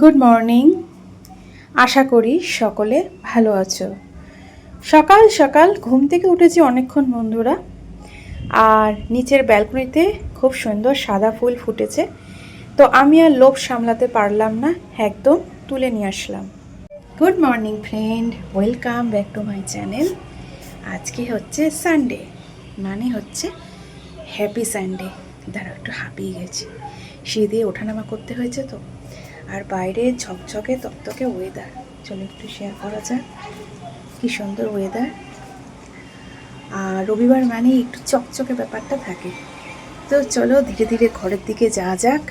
Good morning আশা করি সকলে ভালো আছো। সকাল সকাল ঘুম থেকে উঠেছি অনেকক্ষণ বন্ধুরা। আর নিচের ব্যালকনিতে খুব সুন্দর সাদা ফুল ফুটেছে। তো আমি আর লোভ সামলাতে পারলাম না, একদম তুলে নিয়ে আসলাম। Good morning friend welcome back to my channel আজকে হচ্ছে সানডে মানে হচ্ছে হ্যাপি সানডে দাঁড়া একটু হাঁপিয়ে গেছি। সিঁড়ি ওঠানামা করতে হয়েছে তো। আর বাইরে ঝকঝকে তকতকে ওয়েদার চলো একটু শেয়ার করা যাক। কি সুন্দর ওয়েদার আর রবিবার মানে একটু চকচকে ব্যাপারটা থাকে। তো চলো ধীরে ধীরে ঘরের দিকে যাওয়া যাক।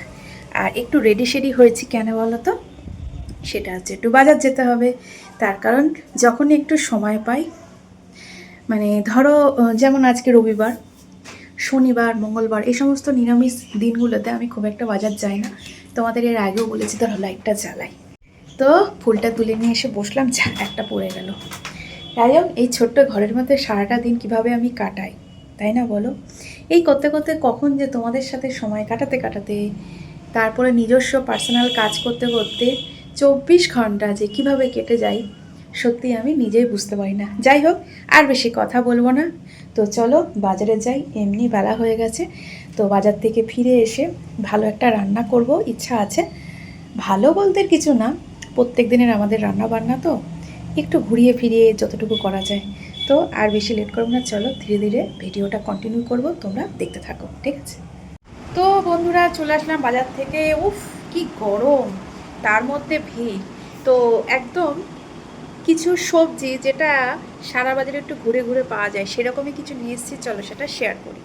আর একটু রেডি শেডি হয়েছি কেন বলো তো? সেটা হচ্ছে একটু বাজার যেতে হবে। তার কারণ যখনই একটু সময় পাই মানে ধরো যেমন আজকে রবিবার, শনিবার, মঙ্গলবার, এই সমস্ত নিরামিষ দিনগুলোতে আমি খুব একটা বাজার যাই না। তোমাদের এর আগেও বলেছি, ধরো লাইটটা জ্বালাই। তো ফুলটা তুলে নিয়ে এসে বসলাম একটা পড়ে গেল। হোক এই ছোট্ট ঘরের মধ্যে সারাটা দিন কীভাবে আমি কাটাই, তাই না বলো? এই করতে করতে কখন যে তোমাদের সাথে সময় কাটাতে কাটাতে, তারপরে নিজস্ব পার্সোনাল কাজ করতে করতে চব্বিশ ঘণ্টা যে কীভাবে কেটে যায়, সত্যি আমি নিজেই বুঝতে পারি না। যাই হোক, আর বেশি কথা বলব না। তো চলো, বাজারে যাই, এমনি বেলা হয়ে গেছে। তো বাজার থেকে ফিরে এসে ভালো একটা রান্না করব, ইচ্ছা আছে। ভালো বলতে কিছু না, প্রত্যেক দিনের আমাদের রান্না বান্না তো, একটু ঘুরিয়ে ফিরিয়ে যতটুকু করা যায়। তো আর বেশি লেট করব না, চলো ধীরে ধীরে ভিডিওটা কন্টিনিউ করব, তোমরা দেখতে থাকো, ঠিক আছে? তো বন্ধুরা, চলে আসলাম বাজার থেকে। উফ, কি গরম, তার মধ্যে ভিড়। তো একদম কিছু সবজি যেটা সারা বাজারে একটু ঘুরে ঘুরে পাওয়া যায়, সেরকমই কিছু নিয়ে এসেছি, চলো সেটা শেয়ার করি।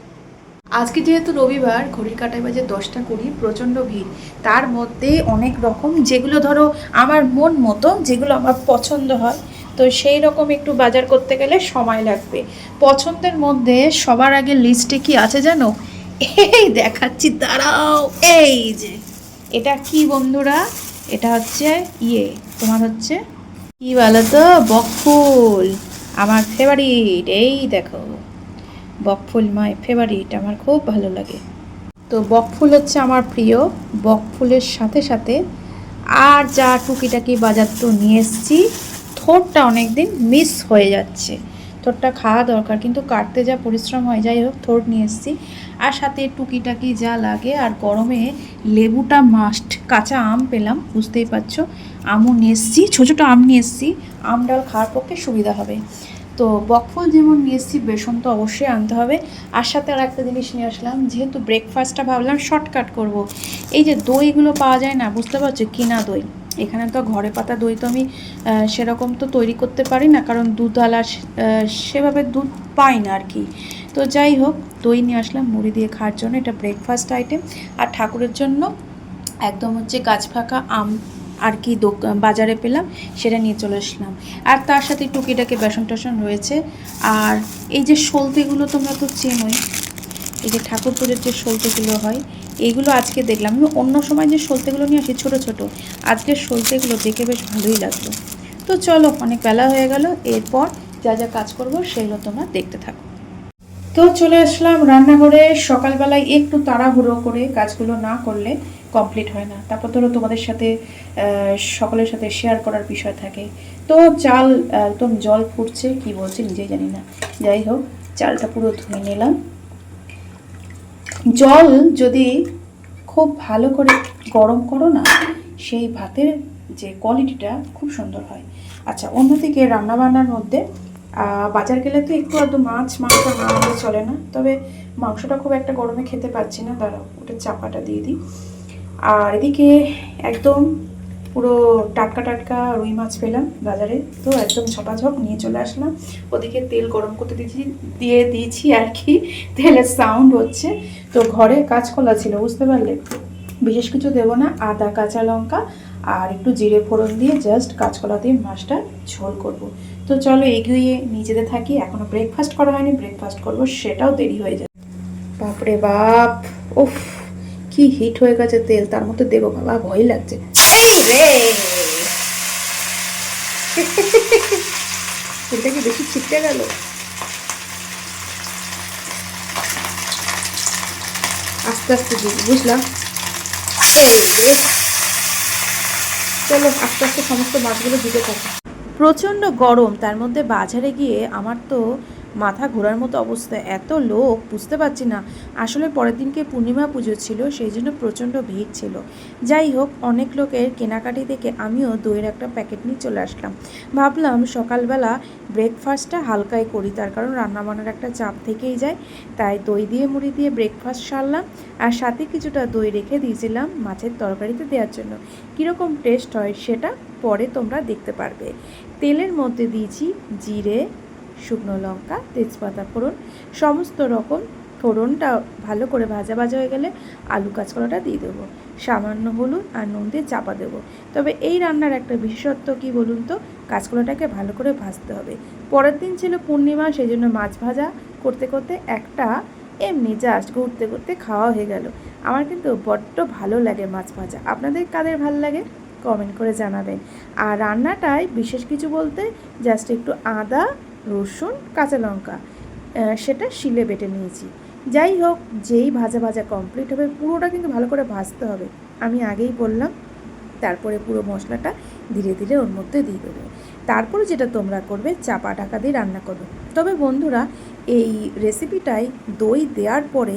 আজকে যেহেতু রবিবার, ঘড়ির কাটায় বাজে দশটা কুড়ি, প্রচণ্ড ভিড়। তার মধ্যে অনেক রকম, যেগুলো ধরো আমার মন মতো, যেগুলো আমার পছন্দ হয়। তো সেই রকম একটু বাজার করতে গেলে সময় লাগবে। পছন্দের মধ্যে সবার আগে লিস্টে কি আছে জানো? এই দেখাচ্ছি, দাঁড়াও, এই যে। এটা কি বন্ধুরা? এটা হচ্ছে ইয়ে তোমার হচ্ছে কি বলো তো বকফুল, আমার ফেভারিট এই দেখো। বকফুল মাই ফেভারিট আমার খুব ভালো লাগে। তো বকফুল হচ্ছে আমার প্রিয়। বকফুলের সাথে সাথে আর যা টুকিটাকি বাজার তো নিয়ে এসেছি, থোরটা অনেক দিন মিস হয়ে যাচ্ছে। থোরটা খাওয়া দরকার, কিন্তু কাটতে যা পরিশ্রম হয়, যাই হোক, থোর নিয়ে এসেছি। আর সাথে টুকিটাকি যা লাগে, আর গরমে লেবুটা মাস্ট কাঁচা আম পেলাম, বুঝতেই পারছ। আমও নিয়ে এসেছি, ছোটো ছোটো আম নিয়ে এসেছি। আম ডাল খাওয়ার পক্ষে সুবিধা হবে। তো বকফল যেমন নিয়ে এসেছি বেসন তো অবশ্যই আনতে হবে। আর সাথে আর একটা জিনিস নিয়ে আসলাম, যেহেতু ব্রেকফাস্টটা ভাবলাম শর্টকাট করব। এই যে দইগুলো পাওয়া যায় না, বুঝতে পারছ? কিনা দই। এখানে তো ঘরে পাতা দই তো আমি সেরকম তো তৈরি করতে পারি না, কারণ দুধওয়ালা সেভাবে দুধ পাই না আর কি। তো যাই হোক, দই নিয়ে আসলাম, মুড়ি দিয়ে খাওয়ার জন্য, এটা ব্রেকফাস্ট আইটেম আর ঠাকুরের জন্য একদম হচ্ছে গাছ ফাঁকা আম আর কি বাজারে পেলাম, সেটা নিয়ে চলে আসলাম। আর তার সাথে টুকিটাকে বেসন টেসন রয়েছে। আর এই যে সলতেগুলো তোমরা তো চেনোই, এই যে ঠাকুর পুজোর যে সলতেগুলো হয়, এইগুলো আজকে দেখলাম। আমি অন্য সময় যে সলতেগুলো নিয়ে আসি ছোটো ছোটো, আজকে সলতেগুলো দেখে বেশ ভালোই লাগল। তো চলো, অনেক বেলা হয়ে গেল, এরপর যা যা কাজ করব সেগুলো তোমরা দেখতে থাকো। তো চলে আসলাম রান্নাঘরে, সকালবেলায় একটু তাড়াহুড়ো করে কাজগুলো না করলে কমপ্লিট হয় না। তারপর ধরো তোমাদের সাথে সকলের সাথে শেয়ার করার বিষয় থাকে। তো চাল একদম জল ফুটছে, কি বলছে নিজেই জানি না। যাই হোক, চালটা পুরো ধুয়ে নিলাম। জল যদি খুব ভালো করে গরম করো না, সেই ভাতের যে কোয়ালিটিটা খুব সুন্দর হয়। আচ্ছা অন্যদিকে রান্নাবান্নার মধ্যে বাজার গেলে তো একটু আধটু মাছ, মাংস না চলে না। তবে মাংসটা খুব একটা গরমে খেতে পারছি না। দাঁড়াও, ওটা চাপাটা দিয়ে দিই। আর এদিকে একদম পুরো টাটকা টাটকা রুই মাছ পেলাম বাজারে। তো একদম ঝপাঝপ নিয়ে চলে আসলাম। ওদিকে তেল গরম করতে দিয়েছি, দিয়ে দিয়েছি আর কি। তেলের সাউন্ড হচ্ছে। তো ঘরে কাঁচকলা ছিল, বুঝতে পারলে? বিশেষ কিছু দেবো না, আদা, কাঁচা লঙ্কা আর একটু জিরে ফোড়ন দিয়ে জাস্ট কাঁচকলা দিয়ে মাছটা ঝোল করব। তো চলো এগিয়ে নিজেদের থাকি, এখনও ব্রেকফাস্ট করা হয়নি ব্রেকফাস্ট করব, সেটাও দেরি হয়ে যায় বাপরে বাপ, উফ। কি হিট হয়ে গেছে তেল? তার মধ্যে দেবো বাবা ভয় লাগছে। রে! কি বেশি গেল? আস্তে আস্তে দিবি বুঝলাম? চলো, আস্তে আস্তে সমস্ত মাছগুলো দিতে থাকি। প্রচণ্ড গরম, তার মধ্যে বাজারে গিয়ে আমার তো মাথা ঘোরার মতো অবস্থা। এত লোক, বুঝতে পারছি না। আসলে পরের দিনকে পূর্ণিমা পুজো ছিল, সেই জন্য প্রচণ্ড ভিড় ছিল। যাই হোক, অনেক লোকের কেনাকাটি দেখে আমিও দইয়ের একটা প্যাকেট নিয়ে চলে আসলাম। ভাবলাম সকালবেলা ব্রেকফাস্টটা হালকাই করি, তার কারণ রান্নাবান্নার একটা চাপ থেকেই যায়। তাই দই দিয়ে, মুড়ি দিয়ে ব্রেকফাস্ট সারলাম আর সাথে কিছুটা দই রেখে দিয়েছিলাম মাছের তরকারিতে দেওয়ার জন্য। কীরকম টেস্ট হয় সেটা পরে তোমরা দেখতে পারবে। তেলের মধ্যে দিয়েছি জিরে শুকনো লঙ্কা, তেজপাতা ফোড়ন, সমস্ত রকম ফোড়নটা ভালো করে ভাজা ভাজা হয়ে গেলে আলু কাঁচকলাটা দিয়ে দেবো। সামান্য হলুদ আর নুন দিয়ে চাপা দেবো। তবে এই রান্নার একটা বিশেষত্ব কী বলুন তো? কাঁচকলাটাকে ভালো করে ভাজতে হবে। পরের দিন ছিল পূর্ণিমা সেই জন্য মাছ ভাজা করতে করতে একটা এমনি জাস্ট ঘুরতে ঘুরতে খাওয়া হয়ে গেল। আমার কিন্তু বড্ড ভালো লাগে মাছ ভাজা। আপনাদের কাদের ভালো লাগে? কমেন্ট করে জানাবেন। আর রান্নাটায় বিশেষ কিছু বলতে জাস্ট একটু আদা রসুন, কাঁচা লঙ্কা সেটা শিলে বেটে নিয়েছি। যাই হোক, যেই ভাজা ভাজা কমপ্লিট হবে, পুরোটা কিন্তু ভালো করে ভাজতে হবে। আমি আগেই বললাম, তারপরে পুরো মশলাটা ধীরে ধীরে ওর মধ্যে দিয়ে দেবে। তারপরে যেটা তোমরা করবে, চাপা ঢাকা দিয়ে রান্না করবে। তবে বন্ধুরা, এই রেসিপিটাই দই দেওয়ার পরে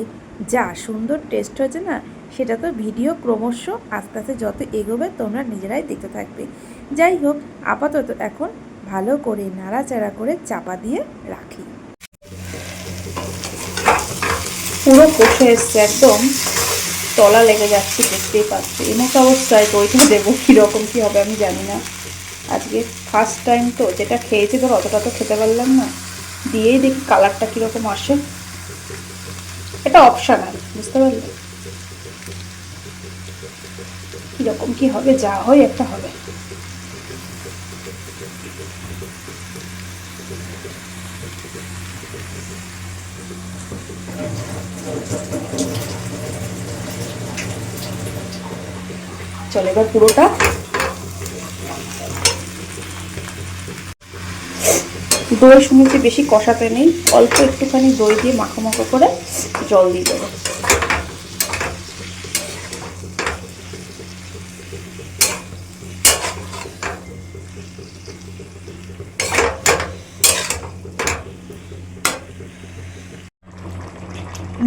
যা সুন্দর টেস্ট হয়েছে না, সেটা তো ভিডিও ক্রমশ আস্তে আস্তে যত এগোবে, তোমরা নিজেরাই দেখতে থাকবে। যাই হোক, আপাতত এখন ভালো করে নাড়াচাড়া করে চাপা দিয়ে রাখি। পুরো কষে এসছে একদম। তলা লেগে যাচ্ছে, দেখতেই পাচ্ছি। এমতো অবস্থায় দইটা দেবো কীরকম, কী হবে আমি জানি না। আজকে ফার্স্ট টাইম তো, যেটা খেয়েছি ধর অতটা তো খেতে পারলাম না। দিয়েই দেখি কালারটা কীরকম আসে। এটা অপশানাল বুঝতে পারলে? কীরকম কী হবে, যা হয় একটা হবে। চলো এবার পুরোটা। দই শুনেছি বেশি কষাতে নেই, অল্প একটুখানি দই দিয়ে মাখো মাখো করে জল দিয়ে দেবো।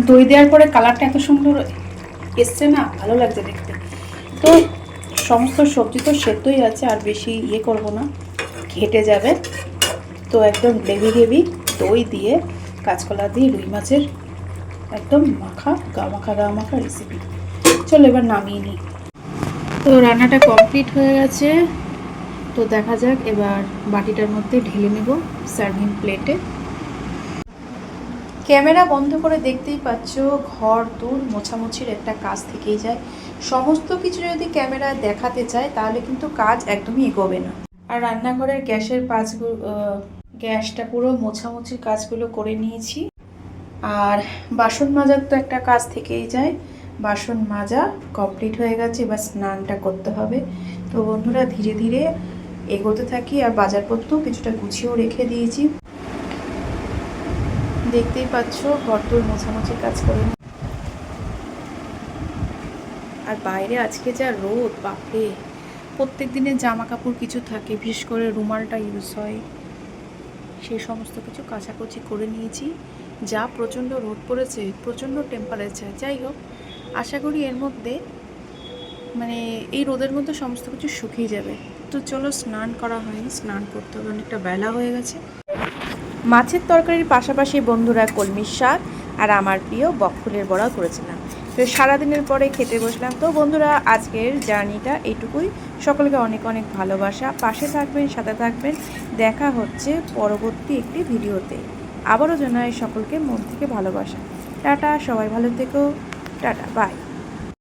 দই দেওয়ার পরে কালারটা এত সুন্দর এসছে না, ভালো লাগছে দেখতে। তো সমস্ত সবজি তো সেদ্ধই আছে, আর বেশি ইয়ে করব না, ঘেটে যাবে। তো একদম গ্রেভি গ্রেভি দই দিয়ে কাঁচকলা দিয়ে রুই মাছের একদম মাখা, গা মাখা গা মাখা রেসিপি চলো এবার নামিয়ে নিই। তো রান্নাটা কমপ্লিট হয়ে গেছে। তো দেখা যাক, এবার বাটিটার মধ্যে ঢেলে নেব সার্ভিং প্লেটে ক্যামেরা বন্ধ করে দেখতেই পাচ্ছ, ঘর দূর মোছামুছির একটা কাজ থেকেই যায়। সমস্ত কিছু যদি ক্যামেরা দেখাতে চায়, তাহলে কিন্তু কাজ একদমই এগোবে না। আর রান্নাঘরের গ্যাসের পাঁচগুলো গ্যাসটা পুরো মোছামুছির কাজগুলো করে নিয়েছি। আর বাসন মাজার তো একটা কাজ থেকেই যায়। বাসন মাজা কমপ্লিট হয়ে গেছে, এবার স্নানটা করতে হবে। তো বন্ধুরা, ধীরে ধীরে এগোতে থাকি আর বাজারপত্র কিছুটা গুছিয়েও রেখে দিয়েছি। দেখতেই পাচ্ছ, ঘরদোর মোছামুছি কাজ করে আর বাইরে আজকে যা রোদ, বাপরে! প্রত্যেক দিনের জামা কাপড় কিছু থাকে, বিশেষ করে রুমালটা ইউজ হয়। সেই সমস্ত কিছু কাচাকুচি করে নিয়েছি। যা প্রচণ্ড রোদ পড়েছে, প্রচণ্ড টেম্পারেচার যাই হোক, আশা করি এর মধ্যে মানে এই রোদের মধ্যে সমস্ত কিছু শুকিয়ে যাবে। তো চলো স্নান করা হয়নি, স্নান করতে হবে, অনেকটা বেলা হয়ে গেছে। মাছের তরকারির পাশাপাশি বন্ধুরা কলমির শাক আর আমার প্রিয় বকফুলের বড়াও করেছিলাম। তো সারাদিনের পরে খেতে বসলাম। তো বন্ধুরা, আজকের জার্নিটা এইটুকুই। সকলকে অনেক অনেক ভালোবাসা। পাশে থাকবেন, সাথে থাকবেন। দেখা হচ্ছে পরবর্তী একটি ভিডিওতে। আবারও জানাই সকলকে মন থেকে ভালোবাসা। টাটা, সবাই ভালো থেকো। Tata bye